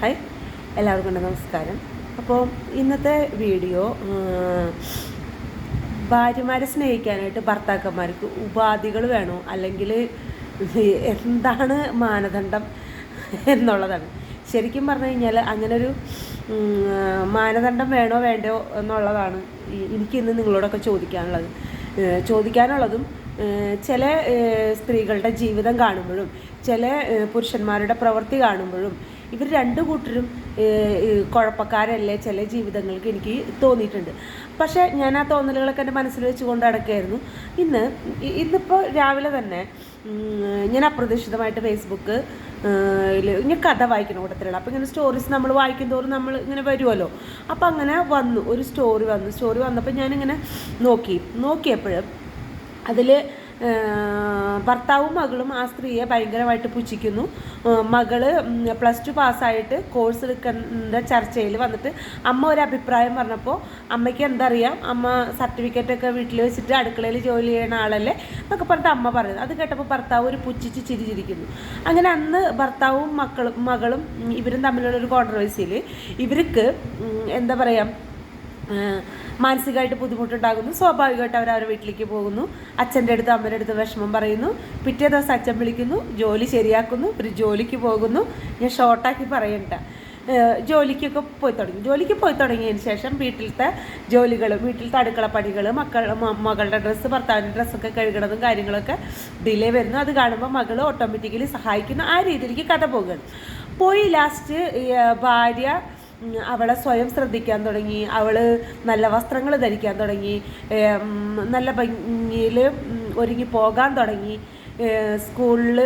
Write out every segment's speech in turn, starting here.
Hi. എല്ലാവർക്കും നമസ്കാരം. അപ്പോൾ ഇന്നത്തെ വീഡിയോ ഭാര്യമാരെ സ്നേഹിക്കാനായിട്ട് ഭർത്താക്കന്മാർക്ക് ഉപാധികൾ വേണോ? അല്ലെങ്കിൽ എന്താണ് മാനദണ്ഡം എന്നുള്ളതാണ്. ശരിക്കും പറഞ്ഞു കഴിഞ്ഞാൽ അങ്ങനൊരു മാനദണ്ഡം വേണോ വേണ്ടോ എന്നുള്ളതാണ് എനിക്കിന്ന് നിങ്ങളോടൊക്കെ ചോദിക്കാനുള്ളത്. ചോദിക്കാനുള്ളതും ചില സ്ത്രീകളുടെ ജീവിതം കാണുമ്പോഴും ചില പുരുഷന്മാരുടെ പ്രവൃത്തി കാണുമ്പോഴും ഇവർ രണ്ടു കൂട്ടരും കുഴപ്പക്കാരല്ലേ ചില ജീവിതങ്ങൾക്ക് എനിക്ക് തോന്നിയിട്ടുണ്ട്. പക്ഷേ ഞാൻ ആ തോന്നലുകളൊക്കെ എന്റെ മനസ്സിൽ വെച്ചുകൊണ്ട് നടക്കുകയായിരുന്നു. ഇന്ന് ഇന്നിപ്പോൾ രാവിലെ തന്നെ ഞാൻ അപ്രതീക്ഷിതമായിട്ട് ഫേസ്ബുക്ക് ഞാൻ കഥ വായിക്കുന്ന കൂട്ടത്തിലുള്ള അപ്പോൾ ഇങ്ങനെ സ്റ്റോറീസ് നമ്മൾ വായിക്കും തോറും നമ്മൾ ഇങ്ങനെ വരുമല്ലോ അപ്പോൾ അങ്ങനെ വന്നു ഒരു സ്റ്റോറി വന്നു. സ്റ്റോറി വന്നപ്പോൾ ഞാനിങ്ങനെ നോക്കി. നോക്കിയപ്പോൾ അതിൽ ഭർത്താവും മകളും ആ സ്ത്രീയെ ഭയങ്കരമായിട്ട് പുച്ഛിക്കുന്നു. മകൾ പ്ലസ് ടു പാസ്സായിട്ട് കോഴ്സ് എടുക്കേണ്ട ചർച്ചയിൽ വന്നിട്ട് അമ്മ ഒരു അഭിപ്രായം പറഞ്ഞപ്പോൾ അമ്മയ്ക്ക് എന്തറിയാം? അമ്മ സർട്ടിഫിക്കറ്റ് ഒക്കെ വീട്ടിൽ വെച്ചിട്ട് അടുക്കളയിൽ ജോലി ചെയ്യുന്ന ആളല്ലേ? എന്നൊക്കെ പറഞ്ഞിട്ട് അമ്മ പറയുന്നത് അത് കേട്ടപ്പോൾ ഭർത്താവ് ഒരു പുച്ഛിച്ച് ചിരിച്ചിരിക്കുന്നു. അങ്ങനെ അന്ന് ഭർത്താവും മക്കളും മകളും ഇവരും തമ്മിലുള്ള ഒരു കോൺട്രവേഴ്സിയിൽ ഇവർക്ക് എന്താ പറയുക മാനസികമായിട്ട് ബുദ്ധിമുട്ടുണ്ടാകുന്നു. സ്വാഭാവികമായിട്ട് അവർ അവരുടെ വീട്ടിലേക്ക് പോകുന്നു. അച്ഛന്റെ അടുത്ത് അമ്മയുടെ അടുത്ത് വിഷമം പറയുന്നു. പിറ്റേ ദിവസം അച്ഛൻ വിളിക്കുന്നു. ജോലി ശരിയാക്കുന്നു. ഒരു ജോലിക്ക് പോകുന്നു. ഞാൻ ഷോർട്ടാക്കി പറയണ്ട. ജോലിക്കൊക്കെ പോയി തുടങ്ങി. ജോലിക്ക് പോയി തുടങ്ങിയതിന് ശേഷം വീട്ടിലത്തെ ജോലികൾ വീട്ടിലത്തെ അടുക്കള പണികൾ മക്കൾ മകളുടെ ഡ്രസ്സ് ഭർത്താവിന്റെ ഡ്രസ്സൊക്കെ കഴുകണതും കാര്യങ്ങളൊക്കെ ഡിലേ വരുന്നു. അത് കാണുമ്പോൾ മകൾ ഓട്ടോമാറ്റിക്കലി സഹായിക്കുന്നു. ആ രീതിയിലേക്ക് കഥ പോകുകയാണ്. പോയി ലാസ്റ്റ് ഭാര്യ അവളെ സ്വയം ശ്രദ്ധിക്കാൻ തുടങ്ങി. അവൾ നല്ല വസ്ത്രങ്ങൾ ധരിക്കാൻ തുടങ്ങി. നല്ല ഭംഗിയിൽ ഒരുങ്ങി പോകാൻ തുടങ്ങി. സ്കൂളിൽ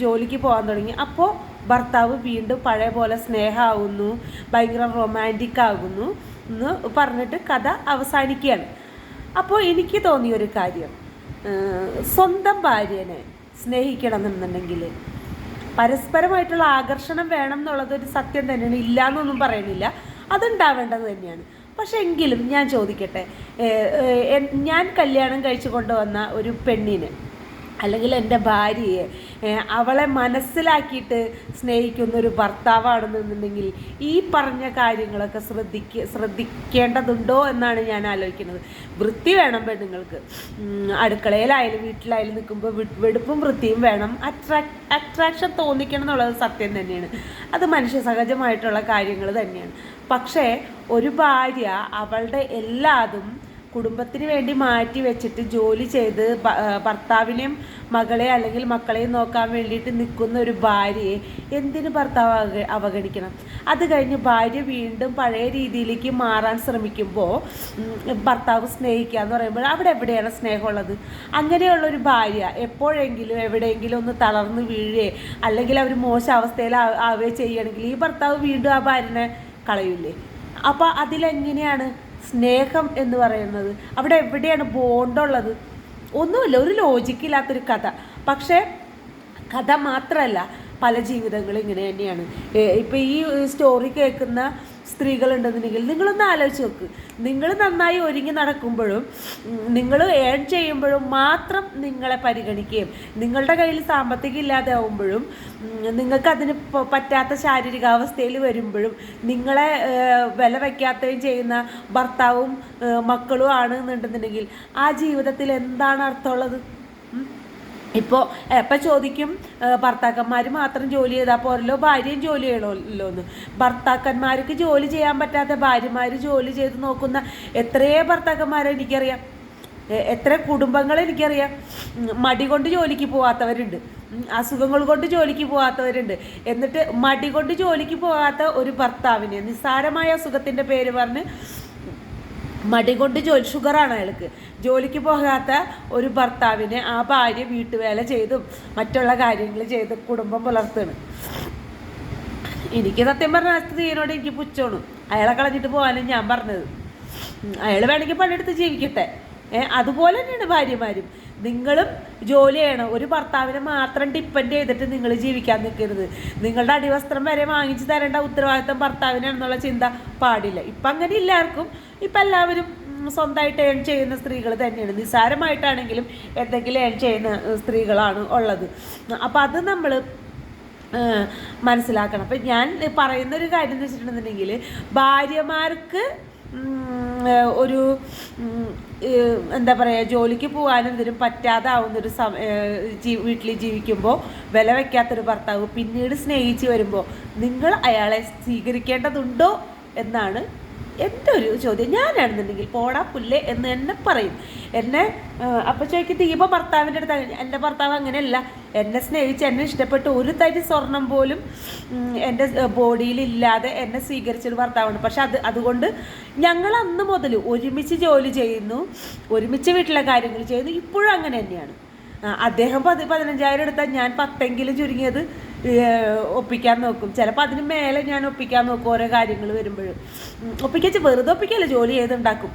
ജോലിക്ക് പോകാൻ തുടങ്ങി. അപ്പോൾ ഭർത്താവ് വീണ്ടും പഴയ പോലെ സ്നേഹമാകുന്നു ഭയങ്കര റൊമാന്റിക് ആകുന്നു എന്ന് പറഞ്ഞിട്ട് കഥ അവസാനിക്കുകയാണ്. അപ്പോൾ എനിക്ക് തോന്നിയൊരു കാര്യം. സ്വന്തം ഭാര്യനെ സ്നേഹിക്കണം എന്നുണ്ടെങ്കിൽ പരസ്പരമായിട്ടുള്ള ആകർഷണം വേണം എന്നുള്ളത് ഒരു സത്യം തന്നെയാണ്. ഇല്ല എന്നൊന്നും പറയുന്നില്ല. അതുണ്ടാവേണ്ടത് തന്നെയാണ്. പക്ഷെ എങ്കിലും ഞാൻ ചോദിക്കട്ടെ ഞാൻ കല്യാണം കഴിച്ചു കൊണ്ടുവന്ന ഒരു പെണ്ണിന് അല്ലെങ്കിൽ എന്റെ ഭാര്യയെ അവളെ മനസ്സിലാക്കിയിട്ട് സ്നേഹിക്കുന്ന ഒരു ഭർത്താവാണെന്നുണ്ടെങ്കിൽ ഈ പറഞ്ഞ കാര്യങ്ങളൊക്കെ ശ്രദ്ധിക്ക ശ്രദ്ധിക്കേണ്ടതുണ്ടോ എന്നാണ് ഞാൻ ആലോചിക്കുന്നത്. വൃത്തി വേണം പെണ്ണുങ്ങൾക്ക് അടുക്കളയിലായാലും വീട്ടിലായാലും നിൽക്കുമ്പോൾ വെടുപ്പും വൃത്തിയും വേണം. അട്രാക് അട്രാക്ഷൻ തോന്നിക്കണം എന്നുള്ളത് സത്യം തന്നെയാണ്. അത് മനുഷ്യ സഹജമായിട്ടുള്ള കാര്യങ്ങൾ തന്നെയാണ്. പക്ഷേ ഒരു ഭാര്യ അവളുടെ എല്ലാതും കുടുംബത്തിന് വേണ്ടി മാറ്റി വെച്ചിട്ട് ജോലി ചെയ്ത് ഭർത്താവിനെയും മകളെ അല്ലെങ്കിൽ മക്കളെയും നോക്കാൻ വേണ്ടിയിട്ട് നിൽക്കുന്ന ഒരു ഭാര്യയെ എന്തിന് ഭർത്താവ് അവഗ- അവഗണിക്കണം? അത് കഴിഞ്ഞ് ഭാര്യ വീണ്ടും പഴയ രീതിയിലേക്ക് മാറാൻ ശ്രമിക്കുമ്പോൾ ഭർത്താവ് സ്നേഹിക്കുക എന്ന് പറയുമ്പോൾ അവിടെ എവിടെയാണ് സ്നേഹമുള്ളത്? അങ്ങനെയുള്ള ഒരു ഭാര്യ എപ്പോഴെങ്കിലും എവിടെയെങ്കിലും ഒന്ന് തളർന്ന് വീഴേ അല്ലെങ്കിൽ അവർ മോശം അവസ്ഥയിൽ ആവേ ആവുകയോ ചെയ്യുകയാണെങ്കിൽ ഈ ഭർത്താവ് വീണ്ടും ആ ഭാര്യനെ കളയൂലേ? അപ്പോൾ അതിലെങ്ങനെയാണ് സ്നേഹം എന്ന് പറയുന്നത്. അവിടെ എവിടെയാണ് ബോണ്ടുള്ളത്? ഒന്നുമില്ല ഒരു ലോജിക്കില്ലാത്തൊരു കഥ. പക്ഷേ കഥ മാത്രമല്ല പല ജീവിതങ്ങളും ഇങ്ങനെ തന്നെയാണ്. ഇപ്പോൾ ഈ സ്റ്റോറി കേൾക്കുന്ന സ്ത്രീകളുണ്ടെന്നുണ്ടെങ്കിൽ നിങ്ങളൊന്ന് ആലോചിച്ച് നോക്ക് നിങ്ങൾ നന്നായി ഒരുങ്ങി നടക്കുമ്പോഴും നിങ്ങൾ ഏൺ ചെയ്യുമ്പോഴും മാത്രം നിങ്ങളെ പരിഗണിക്കുകയും നിങ്ങളുടെ കയ്യിൽ സാമ്പത്തികം ഇല്ലാതെ ആവുമ്പോഴും നിങ്ങൾക്ക് അതിന് പറ്റാത്ത ശാരീരികാവസ്ഥയിൽ വരുമ്പോഴും നിങ്ങളെ വില വയ്ക്കാത്തതും ചെയ്യുന്ന ഭർത്താവും മക്കളും ആണ് എന്നുണ്ടെന്നുണ്ടെങ്കിൽ ആ ജീവിതത്തിൽ എന്താണ് അർത്ഥമുള്ളത്? ഇപ്പോൾ എപ്പോൾ ചോദിക്കും ഭർത്താക്കന്മാർ മാത്രം ജോലി ചെയ്താൽ പോരല്ലോ ഭാര്യയും ജോലി ചെയ്യണമല്ലോ എന്ന് ഭർത്താക്കന്മാർക്ക് ജോലി ചെയ്യാൻ പറ്റാത്ത ഭാര്യമാർ ജോലി ചെയ്ത് നോക്കുന്ന എത്രയേ ഭർത്താക്കന്മാരെ എനിക്കറിയാം. എത്ര കുടുംബങ്ങൾ എനിക്കറിയാം. മടി കൊണ്ട് ജോലിക്ക് പോകാത്തവരുണ്ട് അസുഖങ്ങൾ കൊണ്ട് ജോലിക്ക് പോകാത്തവരുണ്ട് എന്നിട്ട് മടി കൊണ്ട് ജോലിക്ക് പോകാത്ത ഒരു ഭർത്താവിനെ നിസ്സാരമായ അസുഖത്തിന്റെ പേര് പറഞ്ഞ് മടി കൊണ്ട് ജോലി ഷുഗറാണ് അയാൾക്ക്. ജോലിക്ക് പോകാത്ത ഒരു ഭർത്താവിനെ ആ ഭാര്യ വീട്ടുവേല ചെയ്തും മറ്റുള്ള കാര്യങ്ങൾ ചെയ്ത് കുടുംബം പുലർത്തുന്നു എനിക്ക് സത്യം പറഞ്ഞ ആ സ്ത്രീയോട് എനിക്ക് പുച്ഛമാണ്. അയാളെ കളഞ്ഞിട്ട് പോകാനും ഞാൻ പറഞ്ഞത്. അയാൾ വേണമെങ്കിൽ പണിയെടുത്ത് ജീവിക്കട്ടെ. ഏഹ് അതുപോലെ തന്നെയാണ് ഭാര്യമാരും. നിങ്ങളും ജോലി ചെയ്യണം. ഒരു ഭർത്താവിനെ മാത്രം ഡിപ്പെൻഡ് ചെയ്തിട്ട് നിങ്ങൾ ജീവിക്കാൻ നിൽക്കരുത്. നിങ്ങളുടെ അടിവസ്ത്രം വരെ വാങ്ങിച്ചു തരേണ്ട ഉത്തരവാദിത്തം ഭർത്താവിനാണെന്നുള്ള ചിന്ത പാടില്ല. ഇപ്പം അങ്ങനെ എല്ലാവർക്കും ഇപ്പം എല്ലാവരും സ്വന്തമായിട്ട് ഏൺ ചെയ്യുന്ന സ്ത്രീകൾ തന്നെയാണ്. നിസ്സാരമായിട്ടാണെങ്കിലും എന്തെങ്കിലും ഏൺ ചെയ്യുന്ന സ്ത്രീകളാണ് ഉള്ളത്. അപ്പോൾ അത് നമ്മൾ മനസ്സിലാക്കണം. അപ്പം ഞാൻ പറയുന്നൊരു കാര്യം എന്ന് വെച്ചിട്ടുണ്ടെന്നുണ്ടെങ്കിൽ ഭാര്യമാർക്ക് ഒരു എന്താ പറയുക ജോലിക്ക് പോകാനും ഇതിനും പറ്റാതെ ആവുന്നൊരു സമ ജീ- വീട്ടിൽ ജീവിക്കുമ്പോൾ വില വയ്ക്കാത്തൊരു ഭർത്താവ് പിന്നീട് സ്നേഹിച്ച് വരുമ്പോൾ നിങ്ങൾ അയാളെ സ്വീകരിക്കേണ്ടതുണ്ടോ എന്നാണ് എന്റെ ഒരു ചോദ്യം. ഞാനാണെന്നുണ്ടെങ്കിൽ പോടാ പുല്ലേ എന്ന് എന്നെ പറയും. എന്നെ അപ്പം ചോദിക്കും ദീപ ഭർത്താവിന്റെ അടുത്ത് എന്റെ ഭർത്താവ് അങ്ങനെയല്ല. എന്നെ സ്നേഹിച്ച് എന്നെ ഇഷ്ടപ്പെട്ട് ഒരു തരി സ്വർണം പോലും എന്റെ ബോഡിയിൽ ഇല്ലാതെ എന്നെ സ്വീകരിച്ചൊരു ഭർത്താവാണ്. പക്ഷെ അത് അതുകൊണ്ട് ഞങ്ങൾ അന്ന് മുതൽ ഒരുമിച്ച് ജോലി ചെയ്യുന്നു ഒരുമിച്ച് വീട്ടിലെ കാര്യങ്ങൾ ചെയ്യുന്നു. ഇപ്പോഴും അങ്ങനെ തന്നെയാണ്. അദ്ദേഹം പതി പതിനഞ്ചായിരം എടുത്താൽ ഞാൻ പത്തെങ്കിലും ചുരുങ്ങിയത്. ഒപ്പിക്കാൻ നോക്കും. ചിലപ്പോൾ അതിന് മേലെ ഞാൻ ഒപ്പിക്കാൻ നോക്കും ഓരോ കാര്യങ്ങൾ വരുമ്പോഴും. ഒപ്പിക്കച്ച് വെറുതെ ഒപ്പിക്കല്ല ജോലി ചെയ്തുണ്ടാക്കും.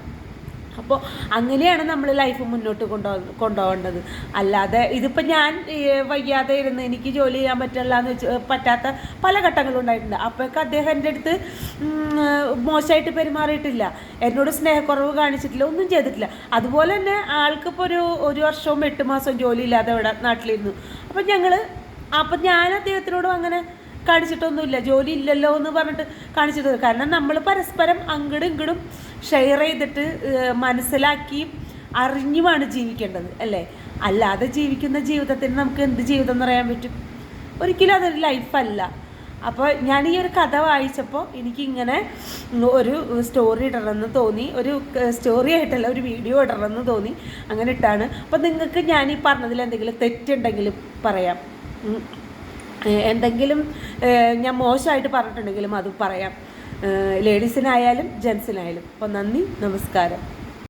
അപ്പോൾ അങ്ങനെയാണ് നമ്മൾ ലൈഫ് മുന്നോട്ട് കൊണ്ടുപോകുന്നത് കൊണ്ടുപോകേണ്ടത് അല്ലാതെ ഇതിപ്പോൾ ഞാൻ വയ്യാതെ ഇരുന്ന് എനിക്ക് ജോലി ചെയ്യാൻ പറ്റില്ല എന്ന് വെച്ച് പറ്റാത്ത പല ഘട്ടങ്ങളും ഉണ്ടായിട്ടുണ്ട്. അപ്പോഴൊക്കെ അദ്ദേഹം എന്റെ അടുത്ത് മോശമായിട്ട് പെരുമാറിയിട്ടില്ല. എന്നോട് സ്നേഹക്കുറവ് കാണിച്ചിട്ടില്ല ഒന്നും ചെയ്തിട്ടില്ല. അതുപോലെ തന്നെ ആൾക്കിപ്പോൾ ഒരു ഒരു വർഷവും എട്ട് മാസവും ജോലി ഇല്ലാതെ ഇവിടെ നാട്ടിലിരുന്നു. അപ്പം ഞങ്ങൾ അപ്പം ഞാൻ അദ്ദേഹത്തിനോടും അങ്ങനെ കാണിച്ചിട്ടൊന്നുമില്ല. ജോലി ഇല്ലല്ലോ എന്ന് പറഞ്ഞിട്ട് കാണിച്ചിട്ട് കാരണം നമ്മൾ പരസ്പരം അങ്ങടും ഇങ്ങടും ഷെയർ ചെയ്തിട്ട് മനസ്സിലാക്കി അറിഞ്ഞുമാണ് ജീവിക്കേണ്ടത് അല്ലേ? അല്ലാതെ ജീവിക്കുന്ന ജീവിതത്തിന് നമുക്ക് എന്ത് ജീവിതം എന്ന് പറയാൻ പറ്റും? ഒരിക്കലും അതൊരു ലൈഫല്ല അപ്പോൾ ഞാൻ ഈ ഒരു കഥ വായിച്ചപ്പോൾ എനിക്കിങ്ങനെ ഒരു സ്റ്റോറി ഇടണമെന്ന് തോന്നി. ഒരു സ്റ്റോറി ആയിട്ടല്ല ഒരു വീഡിയോ ഇടണമെന്ന് തോന്നി. അങ്ങനെ ഇട്ടാണ്. അപ്പോൾ നിങ്ങൾക്ക് ഞാൻ ഈ പറഞ്ഞതിൽ എന്തെങ്കിലും തെറ്റുണ്ടെങ്കിലും പറയാം. എന്തെങ്കിലും ഞാൻ മോശമായിട്ട് പറഞ്ഞിട്ടുണ്ടെങ്കിലും അത് പറയാം. ലേഡീസിനായാലും ജെൻസിനായാലും. അപ്പോൾ നന്ദി നമസ്കാരം.